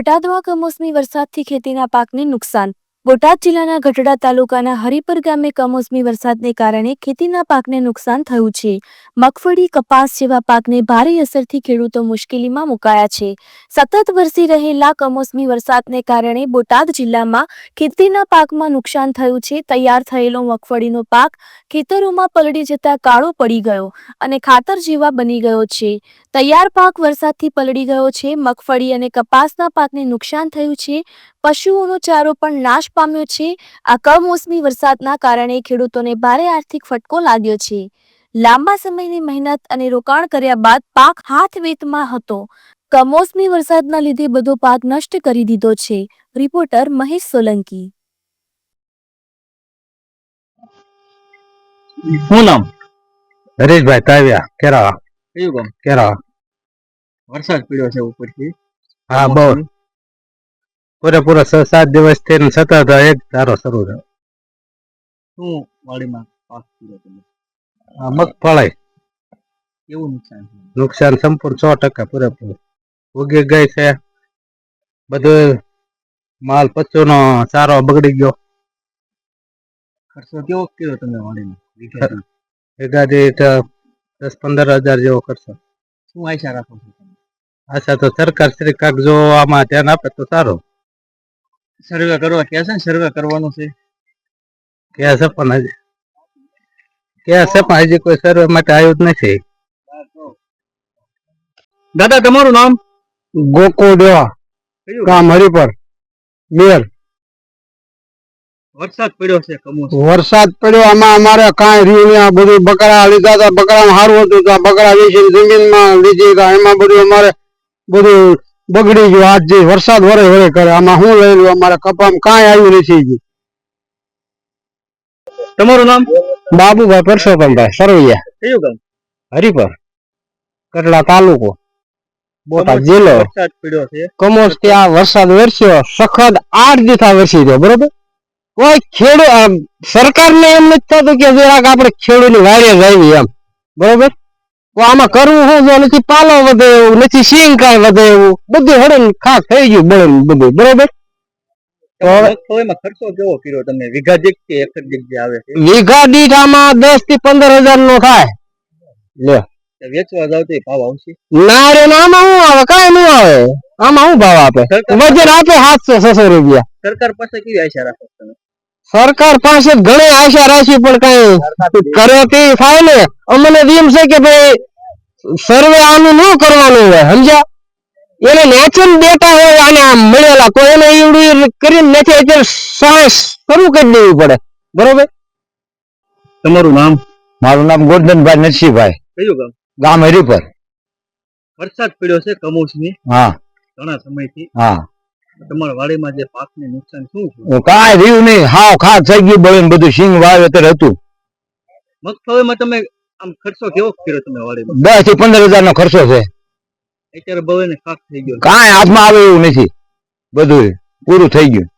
બોટાદમાં કમોસમી વરસાદથી ખેતીના પાકને નુકસાન. બોટાદ જિલ્લાના ગઢડા તાલુકાના હરિપર ગામે કમોસમી વરસાદને કારણે ખેતીના પાકને નુકસાન થયું છે. મગફળી, કપાસ જેવા પાકને ભારે અસરથી ખેડૂતો મુશ્કેલીમાં મુકાયા છે. સતત વરસી રહેલા કમોસમી વરસાદને કારણે બોટાદ જિલ્લામાં ખેતીના પાકમાં નુકસાન થયું છે. તૈયાર થયેલો મગફળીનો પાક ખેતરોમાં પલળી જતા કાળો પડી ગયો અને ખાતર જેવા બની ગયો છે. તૈયાર પાક વરસાદથી પલળી ગયો છે મગફળી અને કપાસના પાકને નુકસાન થયું છે પશુઓનો ચારો પણ નાશ પામ્યો છે આ કમોસમી વરસાદના કારણે ખેડૂતોને ભારે આર્થિક ફટકો લાગ્યો છે. લાંબા સમયની મહેનત અને રોકાણ કર્યા બાદ પાક હાથ વેતમાં હતો. કમોસમી વરસાદના લીધે બધો પાક નષ્ટ કરી દીધો છે. રિપોર્ટર મહેશ સોલંકી. શું નામ? હરેશભાઈ તાવ્યા કેરાવા કયું ગામ? કેરા વરસાદ પડ્યો છે ઉપરથી? હા બહુ. પૂરેપૂરા છ સાત દિવસથી સતત એક ધારો શરૂ થયો. શું વાડીમાં પાક કર્યો તમે? આ મગફળી. કેવું નુકસાન નુકસાન સંપૂર્ણ સો ટકા પૂરેપૂરું. ઉગી ગઈ છે. બધું માલ પશુનો ચારો બગડી ગયો. ખર્ચો કેવો કર્યો તમે વાડીમાં? વીઘે ભેગા દીઠ દસ પંદર હજાર જેવો કરશો. શું આશા રાખો છો તમે આશા તો સરકાર શ્રી કાંક જો આમાં ધ્યાન આપે તો સારું. સર્વે કરવા કે છે ને? સર્વે કરવાનું છે. કે છે પણ હજી? કે છે પણ હજી કોઈ સર્વે માટે આવ્યું જ નથી. દાદા તમારું નામ? ગોકુળ દેવા ગામ? હરિપર. મેર. વરસાદ પડ્યો છે વરસાદ પડ્યો આમાં અમારે કાંઈ રહ્યું નહીં. આ બધું બકરા લીધા હતા બકરામાં સારું હતું તો આ બકરા વેચી જમીનમાં લીધી હતા એમાં બધું અમારે બધું બગડી ગયું. આજ જે વરસાદ વરે વરે કરે આમાં શું લઈ લો અમારે કપામાં કાંઈ આવ્યું નથી ગયું. તમારું નામ? બાબુભાઈ પરસોત્તમભાઈ સરવૈયા. કયું ગામ? હરિપર કટલા તાલુકો? બોટાદ જિલ્લો. વરસાદ પડ્યો છે. કમોસ ત્યાં વરસાદ વરસ્યો સખત આઠ દીથા વરસી ગયો બરોબર? કોઈ ખેડૂત સરકારને એમ નથી થતું કે જરાક આપણે ખેડૂતની વારે જઈએ એમ. બરોબર? આમાં કરવું શું જો નથી પાલો વધે એવું નથી સિંગ કાંઈ વધે એવું. બધું હડે ખાસ થઈ ગયું બળે બધું. બરોબર? વીઘા દીઠ છે? આમાં દસથી પંદર હજાર નો થાય. લે. વેચવા જાવ તો ભાવ આવશે? ના રે આમાં શું આવે? કાંઈ નું આવે. આમાં શું ભાવ આપે? વજન આપે સાતસો છસો રૂપિયા. સરકાર પાસે કેવી આશા રાખો તમે? સરકાર પાસે ઘણી આશા રાખી પણ કઈ કરે તે થાય ને? અમને એમ છે કે ભાઈ સર્વે આનું ન કરવાનું હોય સમજ્યા? એને નેચરલ ડેટા હોય આને આમ મળેલા તો એને એવડું કરીને નથી અત્યારે સાહસ શરૂ કરી દેવી પડે. બરોબર? તમારું નામ? મારું નામ ગોરધનભાઈ નરસિંહભાઈ. કયું ગામ? ગામ હરિપર. વરસાદ પડ્યો છે કમોસમી. હા. ઘણા સમયથી. હા. તમારા વાડીમાં જે પાકને નુકસાન શું થયું કાંઈ રહ્યું નહીં. હાવ ખાસ થઈ ગયું બળે બધું સિંગ વાવેતર હતું. મગફળીમાં તમે આમ ખર્ચો કેવો કર્યો તમે વાડીમાં? દસથી પંદર હજાર નો ખર્ચો છે. અત્યારે બળે ને ખાક થઈ ગયો. છે. કાંઈ હાથમાં આવે એવું નથી. બધું પૂરું થઈ ગયું.